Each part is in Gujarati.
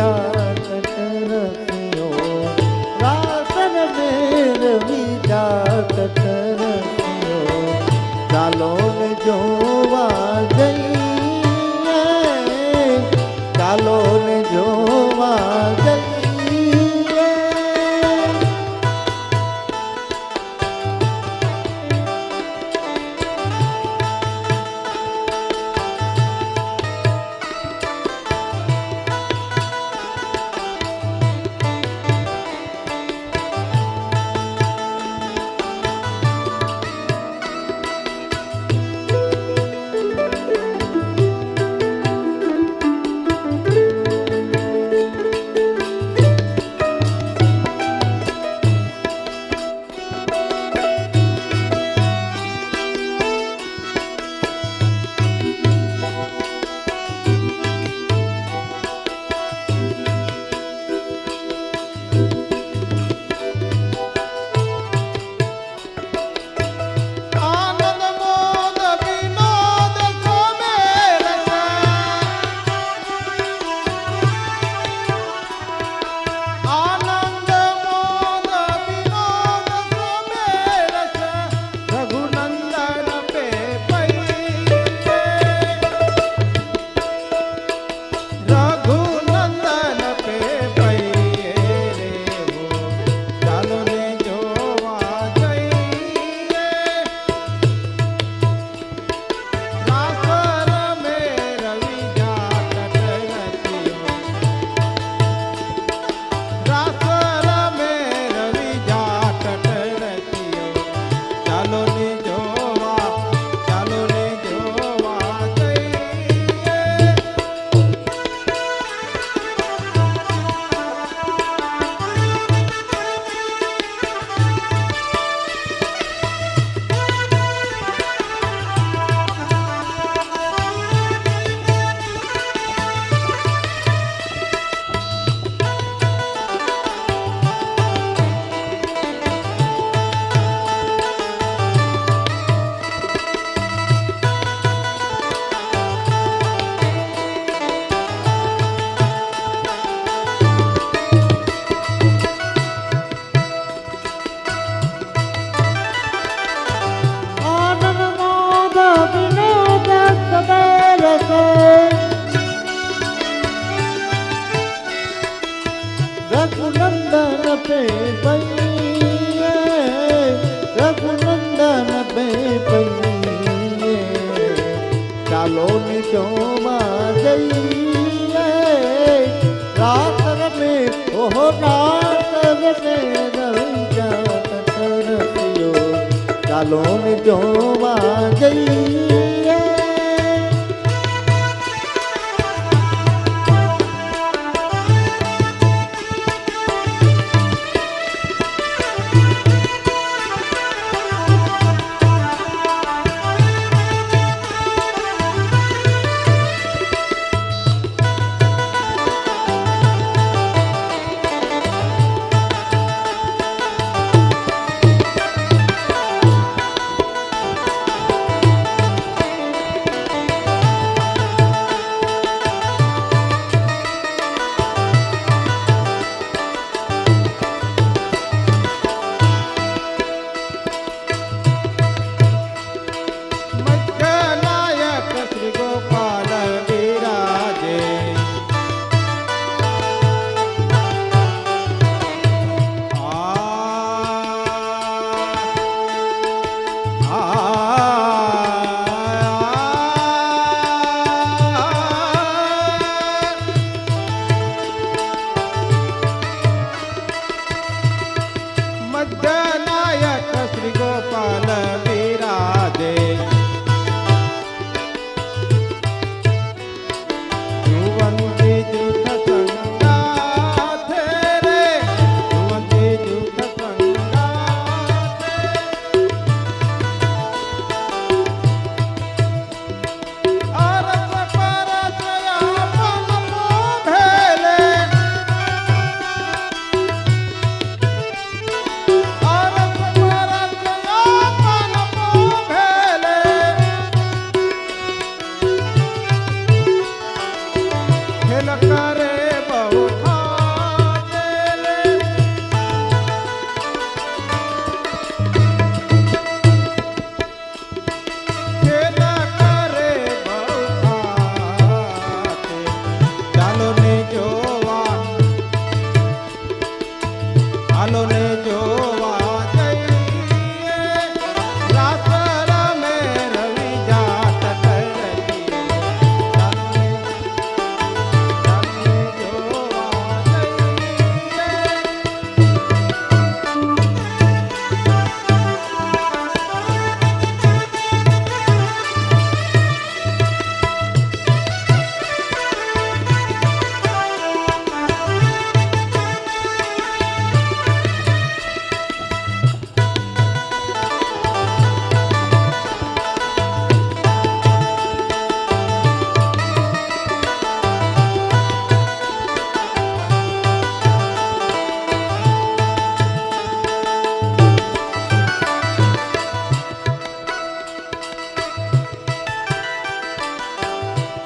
जा રઘુનંદન પે પૈયે રઘુનંદન પે પૈયે ચાલો નિત્યોમાં જઈએ રાત રમે ઓહો રાત રમે રવિ ચાલો નિત્યો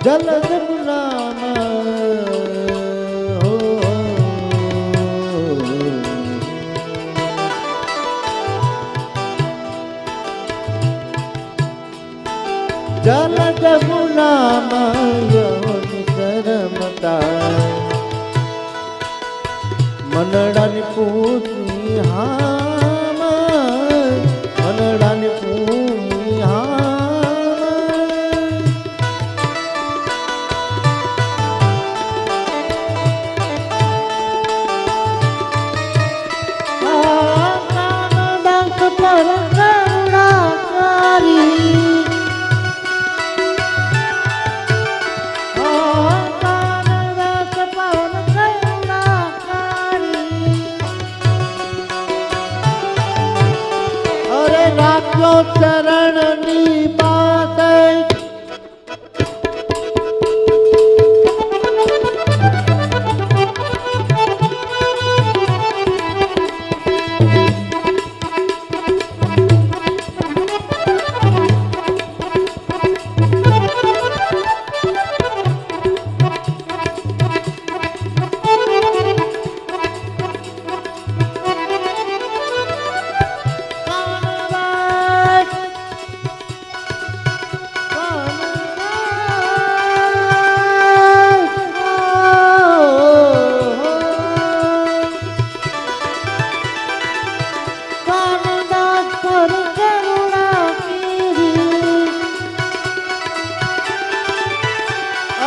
જલ જમુના હો જલ જમુના કરમતા મનડાની પૂછી હા ચરણની